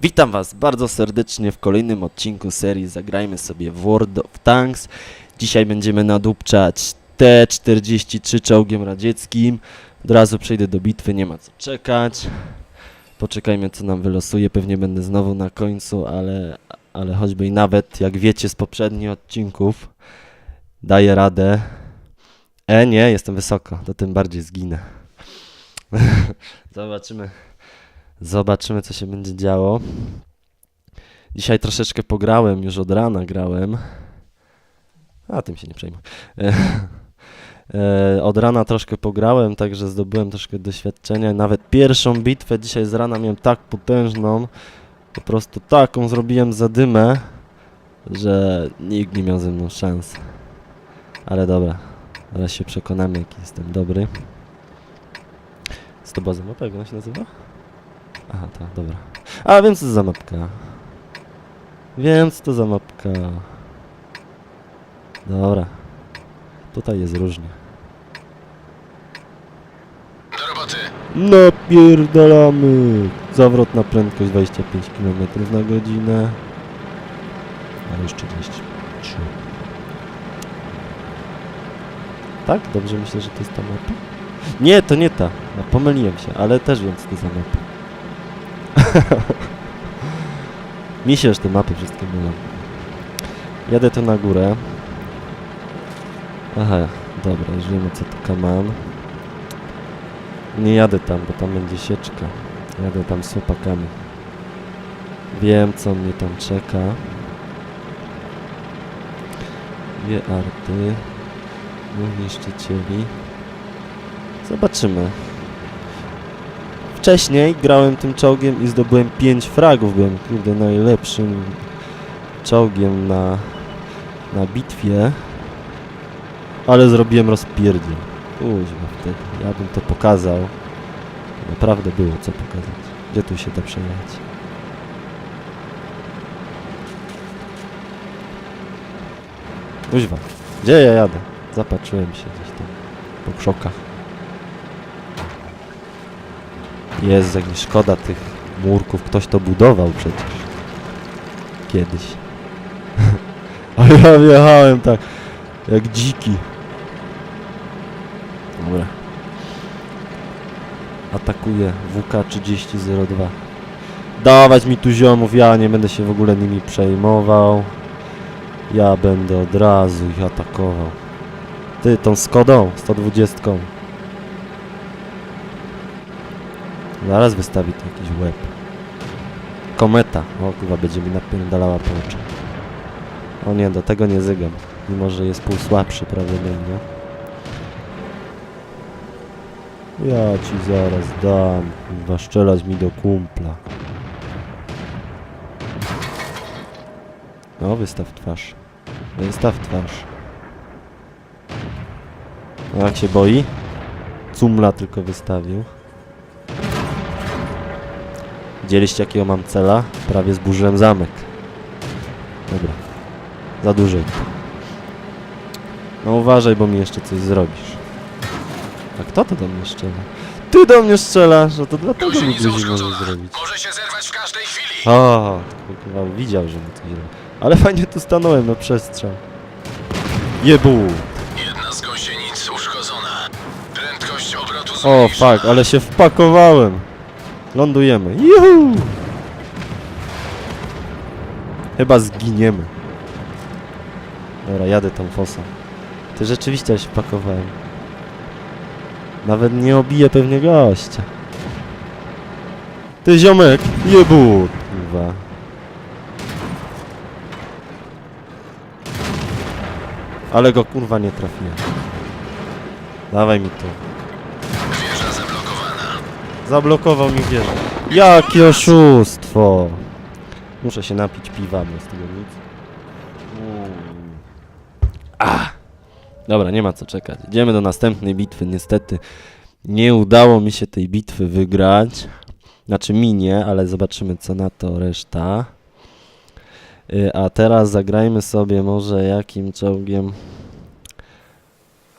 Witam Was bardzo serdecznie w kolejnym odcinku serii Zagrajmy sobie World of Tanks. Dzisiaj będziemy nadupczać T-43 czołgiem radzieckim. Od razu przejdę do bitwy, nie ma co czekać. Poczekajmy co nam wylosuje, pewnie będę znowu na końcu, ale, ale choćby i nawet, jak wiecie z poprzednich odcinków, daję radę. E, nie, jestem wysoko, to tym bardziej zginę. Zobaczymy. Zobaczymy, co się będzie działo. Dzisiaj troszeczkę pograłem, już od rana grałem. A tym się nie przejmuj. E, e, od rana troszkę pograłem, także zdobyłem troszkę doświadczenia. Nawet pierwszą bitwę dzisiaj z rana miałem tak potężną, po prostu taką zrobiłem zadymę, że nikt nie miał ze mną szans. Ale dobra, teraz się przekonamy, jaki jestem dobry. Z to baza mapa, jak ona się nazywa? Aha, tak, dobra. A, wiem co to za mapka. Wiem co to za mapka. Dobra. Tutaj jest różnie. Do roboty. Napierdalamy! Zawrot na prędkość 25 km na godzinę. A już 43. Tak? Dobrze myślę, że to jest ta mapa? Nie, to nie ta. No, pomyliłem się, ale też wiem co to za mapa. Mi się już te mapy wszystkie mylą. Jadę tu na górę. Aha, dobra, już wiemy co tu kaman. Nie jadę tam, bo tam będzie sieczka. Jadę tam z chłopakami. Wiem, co mnie tam czeka. Dwie arty. Dwóch niszczycieli. Zobaczymy. Wcześniej grałem tym czołgiem i zdobyłem 5 fragów. Byłem kurde najlepszym czołgiem na, na bitwie. Ale zrobiłem rozpierdziel. Kuźwa wtedy. Ja bym to pokazał. Naprawdę było co pokazać. Gdzie tu się da przejechać? Kuźwa. Gdzie ja jadę? Zapatrzyłem się gdzieś tam. Po krzokach. Jest jak szkoda tych murków. Ktoś to budował przecież. Kiedyś. A ja wjechałem tak. Jak dziki. Dobra. Atakuje WK-3002. Dawać mi tu ziomów, ja nie będę się w ogóle nimi przejmował. Ja będę od razu ich atakował. Ty, tą Skodą 120. Zaraz wystawi tu jakiś łeb. Kometa. O kurwa, będzie mi napierdalała po oczach. O nie, do tego nie zygam. Mimo, że jest pół słabszy prawdopodobnie. Ja ci zaraz dam. Kurwa, strzelać mi do kumpla. No, wystaw twarz. Wystaw twarz. A jak się boi? Cumla tylko wystawił. Widzieliście jakiego mam cela? Prawie zburzyłem zamek. Dobra. Za dużo. No uważaj, bo mi jeszcze coś zrobisz. A kto to do mnie strzela? Ty do mnie strzelasz, no to dlatego mi guzi może zrobić. Może się zerwać w każdej chwili. O, widział, że mi coś zrobi. Ale fajnie tu stanąłem na przestrzał. Jebu! Jedna z gąsienic uszkodzona. Prędkość obrotu O, zmniejsza. fuck, ale się wpakowałem. Lądujemy. Juhu! Chyba zginiemy. Dobra, jadę tą fosą. Ty rzeczywiście się wpakowałem. Nawet nie obiję pewnie gościa. Ty ziomek! Jebu! Kurwa. Ale go kurwa nie trafiłem. Dawaj mi to. Zablokował mi wieżę. Jakie oszustwo! Muszę się napić piwa, bo z tego nic. Ah. Dobra, nie ma co czekać. Idziemy do następnej bitwy. Niestety nie udało mi się tej bitwy wygrać. Znaczy mi nie, ale zobaczymy co na to reszta. Y, A teraz zagrajmy sobie może jakim czołgiem.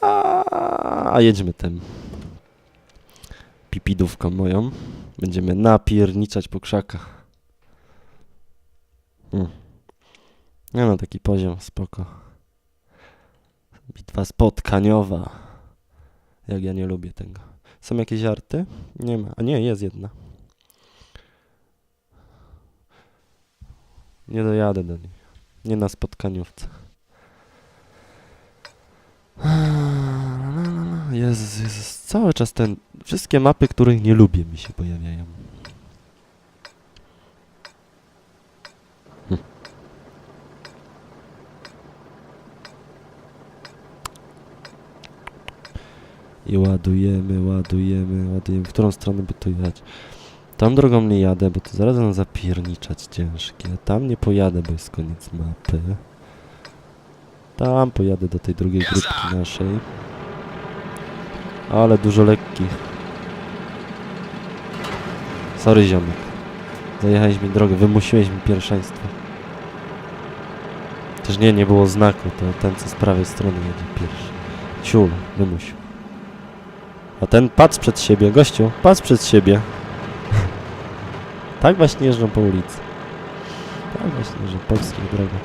A, a jedźmy tym pipidówką moją. Będziemy napierniczać po krzakach. Mm. Nie no, taki poziom, spoko. Bitwa spotkaniowa. Jak ja nie lubię tego. Są jakieś arty? Nie ma. A nie, jest jedna. Nie dojadę do niej. Nie na spotkaniówce. Jezus, Jezus. Cały czas ten... Wszystkie mapy, których nie lubię mi się pojawiają. Hm. I ładujemy, ładujemy, ładujemy. W którą stronę by to jechać? Tam drogą nie jadę, bo to zaraz będą zapierniczać ciężkie. Tam nie pojadę, bo jest koniec mapy. Tam pojadę do tej drugiej grupki naszej. Ale dużo lekkich. Sorry ziomek. Zajechałeś mi drogę, wymusiłeś mi pierwszeństwo. Też nie, nie było znaku, to ten co z prawej strony jedzie pierwszy. Ciul, wymusił. A ten patrz przed siebie, gościu, patrz przed siebie. tak właśnie jeżdżą po ulicy. Tak właśnie jeżdżą polskich drogach.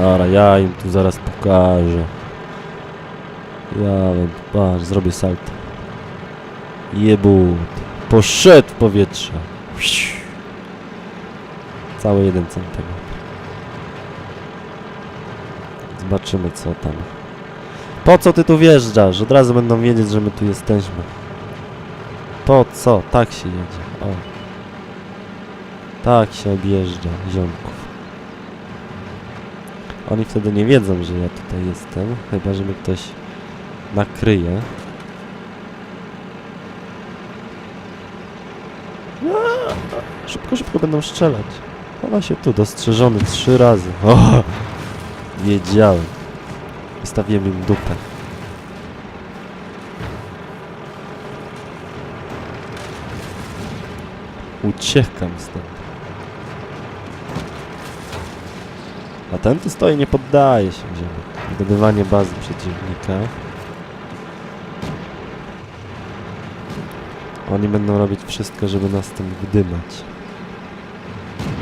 Dobra, ja im tu zaraz pokażę. Ja wam, patrz, zrobię salto. Jebut. Poszedł w powietrze. Cały jeden centymetr. Zobaczymy co tam. Po co ty tu wjeżdżasz? Od razu będą wiedzieć, że my tu jesteśmy. Po co? Tak się jedzie. O. Tak się objeżdża ziomków. Oni wtedy nie wiedzą, że ja tutaj jestem. Chyba, że mnie ktoś nakryje. Szybko, szybko będą strzelać. Chowa się tu, dostrzeżony trzy razy. O! Wiedziałem. Wystawiłem im dupę. Uciekam stąd. A ten tu stoi, nie poddaje się. Ziomek. Zdobywanie bazy przeciwnika. Oni będą robić wszystko, żeby nas tym wydymać.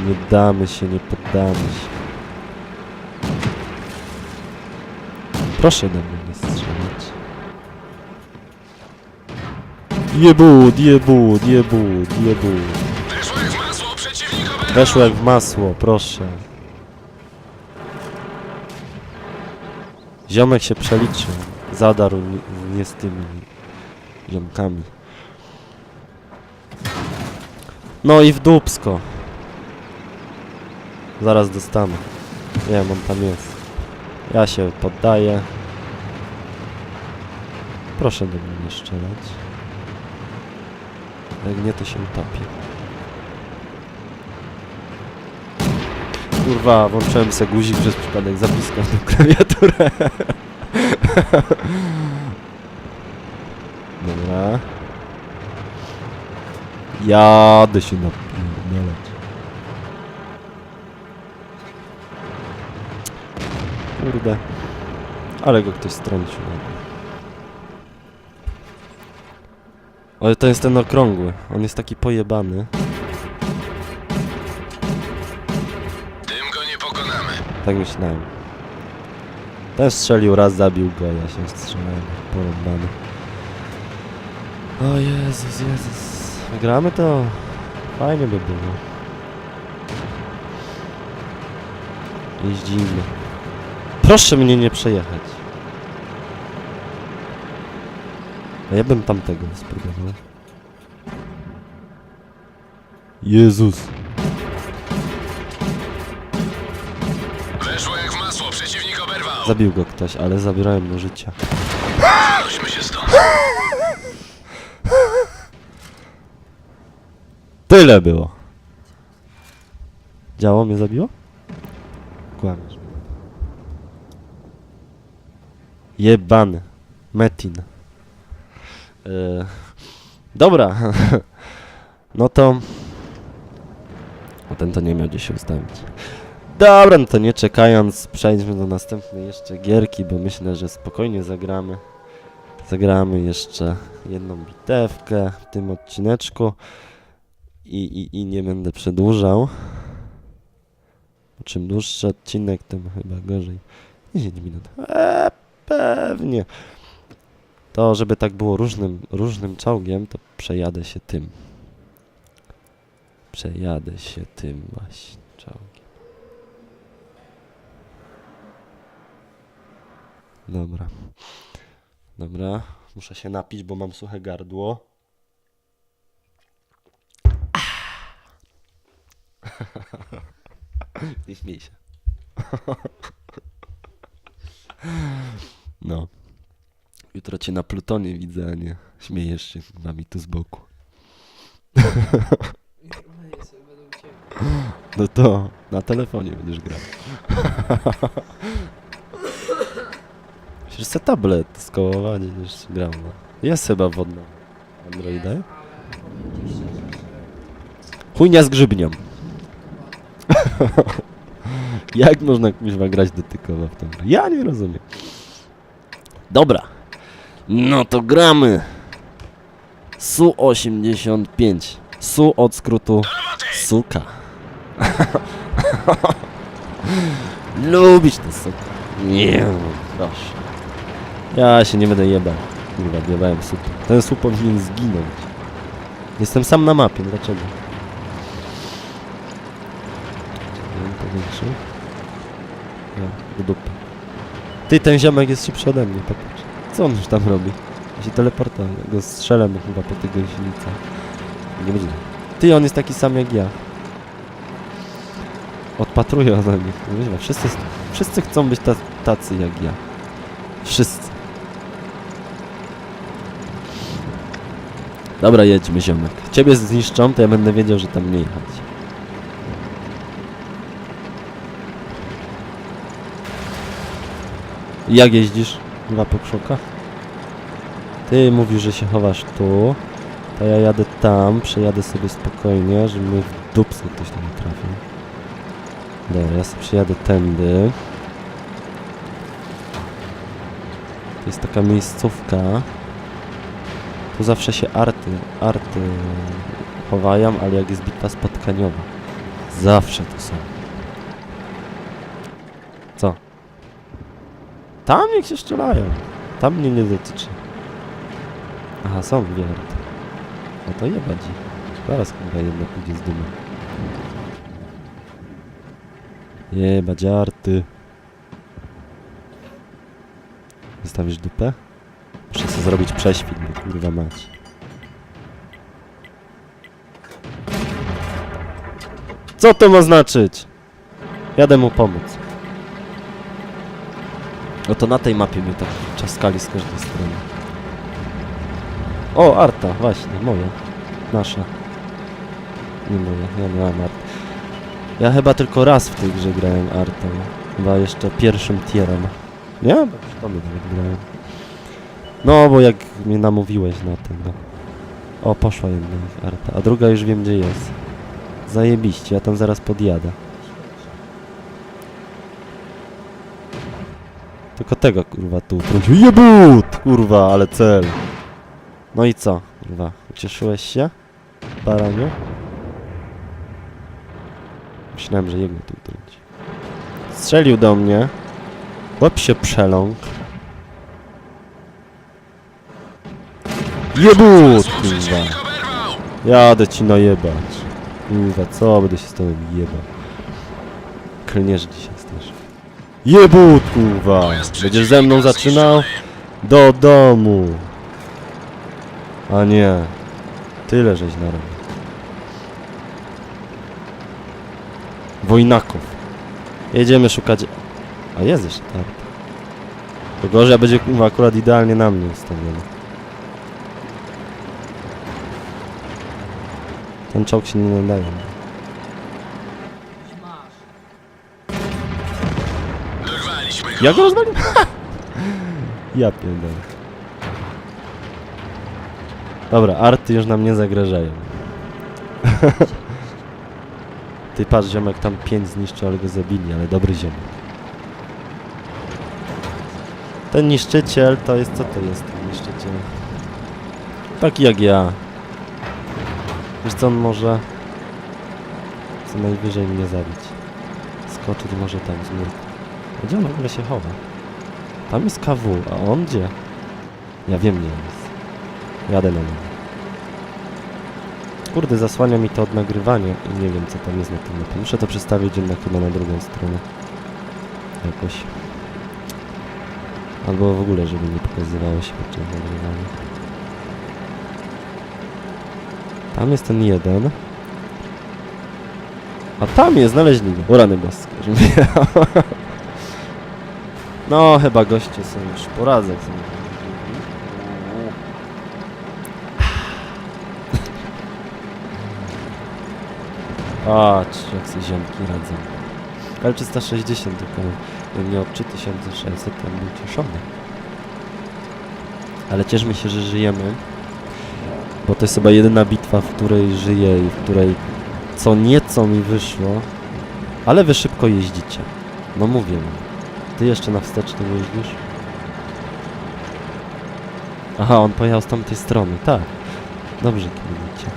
Nie damy się, nie poddamy się. Proszę do mnie nie strzelać. Jebut, jebut, jebut, jebut. Weszło jak w masło, przeciwnik oberwał! Weszło jak w masło, proszę. Ziomek się przeliczył. Zadarł nie z tymi ziomkami. No i w. Zaraz dostanę. Nie wiem, on tam jest. Ja się poddaję. Proszę do mnie nie strzelać. Jak nie, to się utopię. Kurwa, włączyłem se guzik przez przypadek, za blisko tą klawiaturę. Dobra. Jadę się napierdalać. Kurde. Ale go ktoś strącił. Ale to jest ten okrągły. On jest taki pojebany. Tym go nie pokonamy. Tak myślałem. Ten strzelił raz, zabił go, ja się strzelałem. Porąbany. O Jezus, Jezus. Wygramy to? Fajnie by było. Jeździmy. Proszę mnie nie przejechać. A ja bym tamtego spróbował. Jezus. Weszło jak w masło, przeciwnik oberwał! Zabił go ktoś, ale zabierałem mu życia. Nośmy się stąd. Tyle było. Działo mnie zabiło? Kłamiesz. Jebany. Metin. E, dobra. no to... O, ten to nie miał gdzie się ustawić. Dobra, no to nie czekając, przejdźmy do następnej jeszcze gierki, bo myślę, że spokojnie zagramy. Zagramy jeszcze jedną bitewkę w tym odcineczku. I, i, I nie będę przedłużał. Czym dłuższy odcinek, tym chyba gorzej. 10 minut. Eee, pewnie. To, żeby tak było różnym, różnym czołgiem, to przejadę się tym. Przejadę się tym właśnie czołgiem. Dobra. Dobra. Muszę się napić, bo mam suche gardło. Nie śmiej się. No. Jutro cię na Plutonie widzę, a nie śmiejesz się z nami tu z boku. No to na telefonie będziesz grał. Przecież se tablet skołowanie niż grał. No. Jest chyba wodna. Androida? Chujnia z grzybnią. Jak można kuźwa grać dotykowo w tą grę? Ja nie rozumiem. Dobra. No to gramy. Su-85. Su od skrótu suka. Lubić tę sukę. Nie, proszę. Ja się nie będę jebał. Kurwa, jebałem supę. Ten sup powinien zginąć. Jestem sam na mapie, dlaczego? Powiększy. Ja, do. Ty, ten ziomek jest szybszy ode mnie, popatrz. Co on już tam robi? Ja się teleportuje. Go strzelę mu chyba po tych gąsienicach. Nie będzie. Ty, on jest taki sam jak ja. Odpatruję ode mnie. Kuźwa, Wszyscy, wszyscy chcą być ta, tacy jak ja. Wszyscy. Dobra, jedźmy ziomek. Ciebie zniszczą, to ja będę wiedział, że tam nie jechać. Jak jeździsz? Dwa po krzokach? Ty mówisz, że się chowasz tu. To ja jadę tam, przejadę sobie spokojnie, żeby mnie w dupsy ktoś tam nie trafił. Dobra, ja sobie przejadę tędy. To jest taka miejscówka. Tu zawsze się arty, arty chowają, ale jak jest bitwa spotkaniowa. Zawsze tu są. Tam niech się strzelają. Tam mnie nie dotyczy. Aha, są dwie. No to jebać ich. Zaraz kurwa jedna pójdzie z dymu. Jebać arty. Wystawisz dupę? Muszę sobie zrobić prześwit, bo kurwa mać. Co to ma znaczyć? Jadę mu pomóc. No to na tej mapie mnie tak czaskali z każdej strony. O, Arta, właśnie, moja. Nasza. Nie moja, ja nie mam Arty. Ja chyba tylko raz w tej grze grałem Artą. Chyba jeszcze pierwszym tierem. Nie? Bo przy tobie nawet grałem. No, bo jak mnie namówiłeś na tego. O, poszła jedna Arta, a druga już wiem gdzie jest. Zajebiście, ja tam zaraz podjadę. Tylko tego kurwa tu utrącił. Jebut! Kurwa, ale cel. No i co? Kurwa, ucieszyłeś się? Baraniu? Myślałem, że jego tu utrąci. Strzelił do mnie. Łeb się przeląkł. Jebut, kurwa. Jadę ci najebać. Kurwa, co będę się z tobą jebał. Klniesz dzisiaj. Jebut, kurwa. Będziesz ze mną zaczynał? Do domu. A nie. Tyle żeś narobił. Wojnaków. Jedziemy szukać... A jest jeszcze tak. To gorzej, będzie kurwa, akurat idealnie na mnie ustawiony. Ten czołg się nie nadaje. Coś masz. Dorwaliśmy go. Ja go rozwaliłem? ja pierdolę. Dobra, arty już nam nie zagrażają. Ty patrz, ziomek tam pięć zniszczył, ale go zabili, ale dobry ziomek. Ten niszczyciel to jest, co to jest ten niszczyciel? Taki jak ja. Wiesz co on może? co najwyżej mnie zabić. Skoczyć może tam z murku. Gdzie on w ogóle się chowa? Tam jest KW, a on gdzie? Ja wiem gdzie jest. Jadę na niego. Kurde, zasłania mi to od nagrywania i nie wiem co tam jest na tym mapie. Muszę to przestawić jednak chyba na drugą stronę. Jakoś. Albo w ogóle, żeby nie pokazywało się podczas nagrywania. Tam jest ten jeden. A tam jest, znaleźli go. O rany boskie. No, chyba goście są już poradzek. Są. Patrz, jak sobie ziomki radzą. Ale 360 tylko jakbym miał 3600, to bym był cieszony. Ale cieszmy się, że żyjemy. Bo to jest chyba jedyna bitwa, w której żyję i w której co nieco mi wyszło. Ale wy szybko jeździcie. No mówię. Ty jeszcze na wstecznym jeździsz? Aha, on pojechał z tamtej strony, tak. Dobrze kierujecie.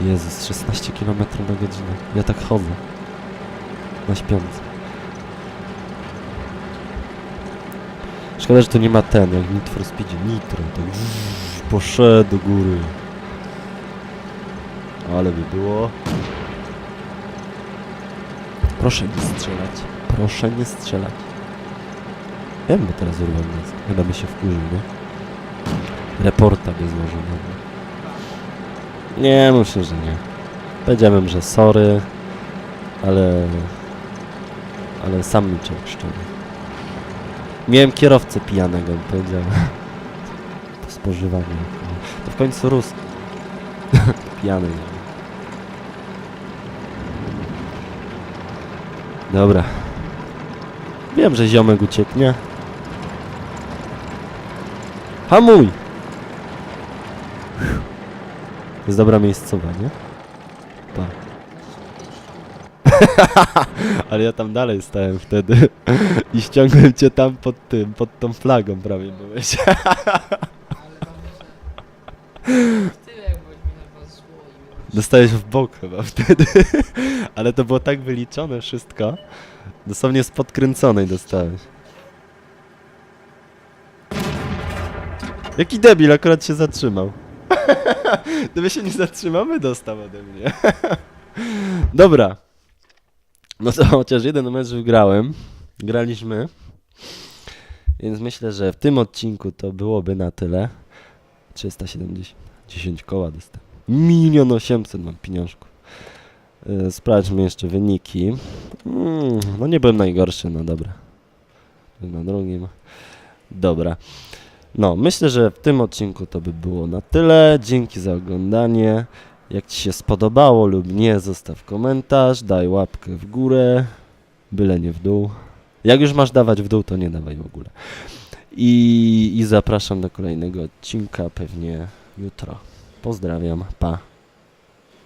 Jezus, 16 km na godzinę. Ja tak chodzę. Na śpiący. Szkoda, że tu nie ma ten, jak Need for. Nitro, tak poszedł do góry. Ale by było. Proszę nie strzelać. Proszę nie strzelać. Ja bym teraz urwał nas. Chyba by się wkurzył, nie? Reporta by złożył. Nie, myślę, że nie. Powiedziałem, że sorry, ale... Ale sam człowiek szczerze. Miałem kierowcę pijanego, bym powiedział. To spożywanie. To w końcu Rus. Pijany. Dobra. Wiem, że ziomek ucieknie. Hamuj! Jest dobra miejscowa, nie? Pa. Ale ja tam dalej stałem wtedy i ściągłem cię tam pod tym, pod tą flagą prawie byłeś mi na was zło i już... Dostałeś w bok chyba wtedy. Ale to było tak wyliczone wszystko. Dosłownie z podkręconej dostałeś. Jaki debil, akurat się zatrzymał. Gdyby się nie zatrzymał, by dostał ode mnie. Dobra. No to chociaż jeden mecz wygrałem. Graliśmy. Więc myślę, że w tym odcinku to byłoby na tyle. 370. 10 koła dostałem. Milion osiemset mam pieniążków. Yy, Sprawdźmy jeszcze wyniki. Mm, no nie byłem najgorszy, no dobra. Na drugim. Dobra. No, myślę, że w tym odcinku to by było na tyle. Dzięki za oglądanie. Jak Ci się spodobało lub nie, zostaw komentarz, daj łapkę w górę, byle nie w dół. Jak już masz dawać w dół, to nie dawaj w ogóle. I, i zapraszam do kolejnego odcinka pewnie jutro. Pozdrawiam, pa.